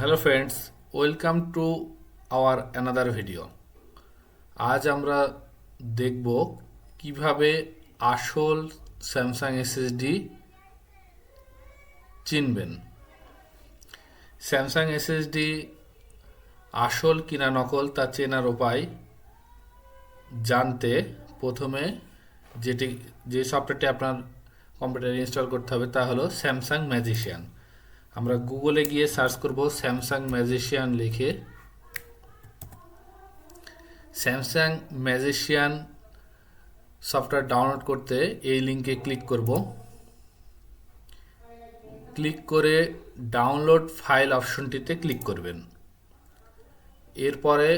Hello friends welcome to our another video আজ আমরা দেখব কীভাবে আসল স্যামসাং এসএসডি চিনবেন। স্যামসাং এসএসডি আসল কিনা নকল তা চেনার উপায় জানতে প্রথমে যেটি যে সফটওয়্যারটি আপনার কম্পিউটারে ইনস্টল করতে হবে তা হলো স্যামসাং ম্যাজিশিয়ান আমরা গুগলে গিয়ে সার্চ করব স্যামসাং ম্যাজিশিয়ান লিখে। স্যামসাং ম্যাজিশিয়ান সফটওয়্যার ডাউনলোড করতে এই লিঙ্কে ক্লিক করব। ক্লিক করে ডাউনলোড ফাইল অপশনটিতে ক্লিক করবেন। এরপরে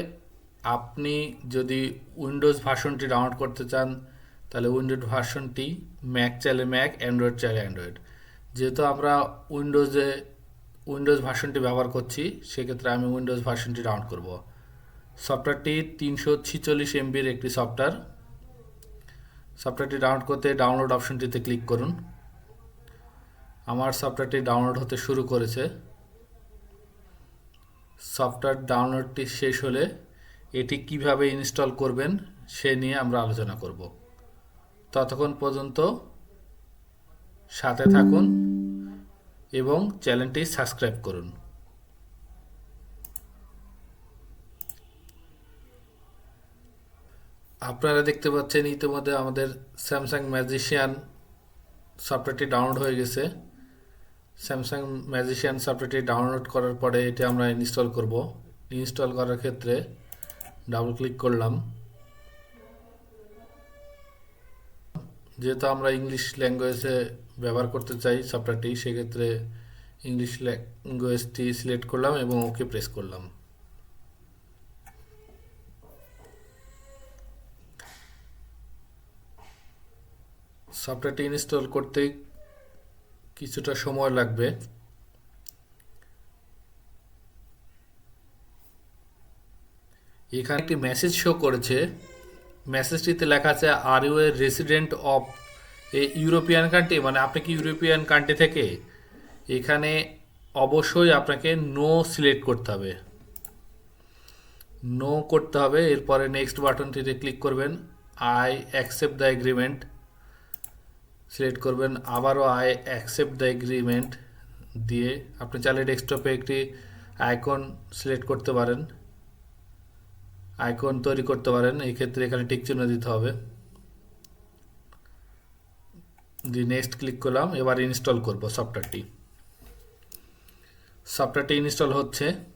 আপনি যদি উইন্ডোজ ভার্সনটি ডাউনলোড করতে চান, তাহলে উইন্ডোজ ভার্সনটি ম্যাক চাইলে ম্যাক অ্যান্ড্রয়েড চাইলে অ্যান্ড্রয়েড যেহেতু আমরা উইন্ডোজে উইন্ডোজ ভার্সনটি ব্যবহার করছি, সেক্ষেত্রে আমি উইন্ডোজ ভার্সনটি ডাউনলোড করব। সফটওয়্যারটি তিনশো ছিচল্লিশ এমবির একটি সফটওয়্যার সফটওয়্যারটি ডাউনলোড করতে ডাউনলোড অপশনটিতে ক্লিক করুন। আমার সফটওয়্যারটি ডাউনলোড হতে শুরু করেছে। সফটওয়্যার ডাউনলোডটি শেষ হলে এটি কীভাবে ইনস্টল করবেন, সে নিয়ে আমরা আলোচনা করব। ততক্ষণ পর্যন্ত সাথে থাকুন এবং চ্যানেলটি সাবস্ক্রাইব করুন। আপনারা দেখতে পাচ্ছেন ইতিমধ্যে আমাদের স্যামসাং ম্যাজিশিয়ান সফটওয়্যারটি ডাউনলোড হয়ে গেছে। স্যামসাং ম্যাজিশিয়ান সফটওয়্যারটি ডাউনলোড করার পরে এটি আমরা ইনস্টল করব। ইনস্টল করার ক্ষেত্রে ডাবল ক্লিক করলাম। যেহেতু আমরা ইংলিশ ল্যাঙ্গুয়েজে ব্যবহার করতে চাই সফটওয়্যারটি সেক্ষেত্রে ইংলিশ ল্যাঙ্গুয়েজটি সিলেক্ট করলাম এবং ওকে প্রেস করলাম। সফটওয়্যারটি ইনস্টল করতে কিছুটা সময় লাগবে। এখানে একটি মেসেজ শো করেছে। মেসেজটিতে লেখা আছে are you a resident of a European country মানে আপনি কি ইউরোপিয়ান কান্ট্রি থেকে? এখানে অবশ্যই আপনাকে নো সিলেক্ট করতে হবে। নো করতে হবে, এরপরে নেক্সট বাটনটিতে ক্লিক করবেন I accept the agreement select করবেন, আবারও আই অ্যাকসেপ্ট দ্য এগ্রিমেন্ট দিয়ে আপনি চাইলে ডেস্কটপে একটি আইকন সিলেক্ট করতে পারেন। আইকন তৈরি করতে পারেন, এই ক্ষেত্রে এখানে টিক চিহ্ন দিতে হবে। দি নেক্সট ক্লিক করলাম, এবার ইনস্টল করব সফটওয়্যারটি। সফটওয়্যারটি ইনস্টল হচ্ছে।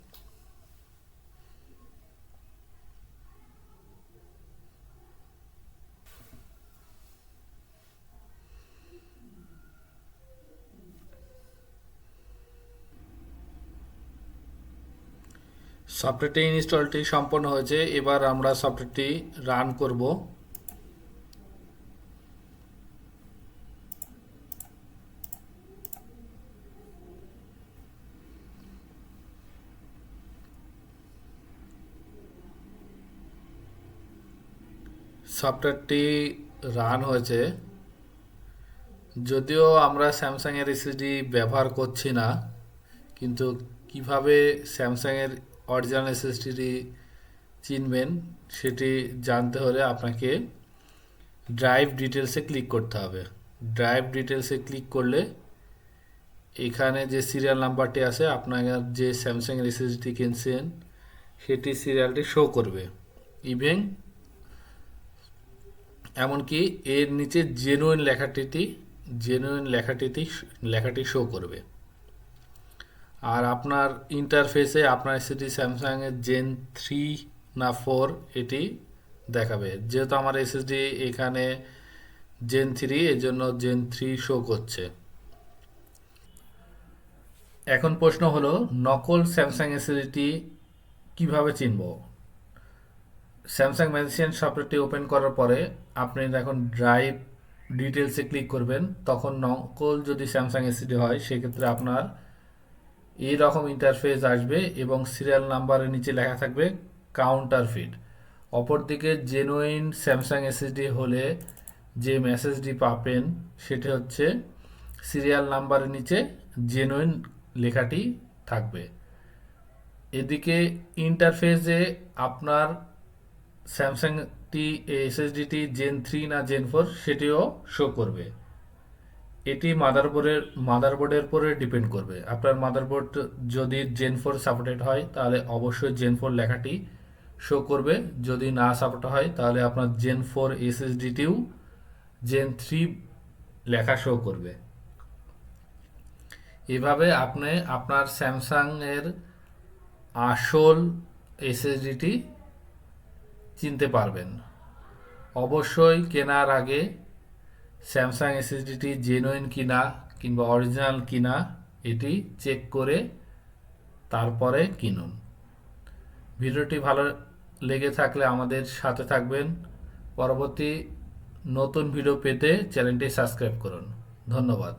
সফটওয়্যারটি ইনস্টলটি সম্পন্ন হয়েছে। এবার আমরা সফটওয়্যারটি রান করব। সফটওয়্যারটি রান হয়েছে। যদিও আমরা স্যামসাংয়ের এসএসডি ব্যবহার করছি না, কিন্তু কীভাবে স্যামসাংয়ের অরিজিনাল এসএসডিটি চিনবেন, সেটি জানতে হলে আপনাকে ড্রাইভ ডিটেলসে ক্লিক করতে হবে। ড্রাইভ ডিটেলসে ক্লিক করলে এখানে যে সিরিয়াল নাম্বারটি আছে আপনার যে স্যামসাংয়ের এসএসডি কিনছেন, সেটি সিরিয়ালটি শো করবে। ইভেন এমনকি এর নিচে জেনুইন লেখাটিটি জেনুইন লেখাটিতে লেখাটি শো করবে। আর আপনার ইন্টারফেসে আপনার এসএসডি স্যামসাংয়ের জেন থ্রি না ফোর এটি দেখাবে। যেহেতু আমার এসএসডি এখানে জেন থ্রি এর জন্য জেন থ্রি শো করছে। এখন প্রশ্ন হলো, নকল স্যামসাং এসএসডিটি কীভাবে চিনব? স্যামসাং ম্যাজিশিয়ান সফটওয়্যারটি ওপেন করার পরে আপনি এখন ড্রাইভ ডিটেলসে ক্লিক করবেন, তখন নকল যদি স্যামসাং এসএসডি হয়, সেক্ষেত্রে আপনার এই রকম ইন্টারফেস আসবে এবং সিরিয়াল নাম্বারের নিচে লেখা থাকবে কাউন্টার ফিট অপরদিকে জেনুইন স্যামসাং এসএসডি হলে যে মেসেজটি পাবেন সেটি হচ্ছে সিরিয়াল নাম্বারের নিচে জেনুইন লেখাটি থাকবে। এদিকে ইন্টারফেসে আপনার স্যামসাংটি এসএসডিটি জেন থ্রি না জেন ফোর সেটিও শো করবে। এটি মাদারবোর্ডের মাদারবোর্ডের উপরে ডিপেন্ড করবে। আপনার মাদারবোর্ড যদি জেন ফোর সাপোর্টেড হয়, তাহলে অবশ্যই জেন ফোর লেখাটি শো করবে। যদি না সাপোর্ট হয়, তাহলে আপনার জেন ফোর এসএসডিটিও জেন থ্রি লেখা শো করবে। এভাবে আপনি আপনার স্যামসাং এর আসল এসএসডিটি চিনতে পারবেন। অবশ্যই কেনার আগে স্যামসাং এসএসডিটি জেনুইন কিনা কিংবা অরিজিনাল কিনা, এটি চেক করে তারপরে কিনুন। ভিডিওটি ভালো লেগে থাকলে আমাদের সাথে থাকবেন। পরবর্তী নতুন ভিডিও পেতে চ্যানেলটি সাবস্ক্রাইব করুন। ধন্যবাদ।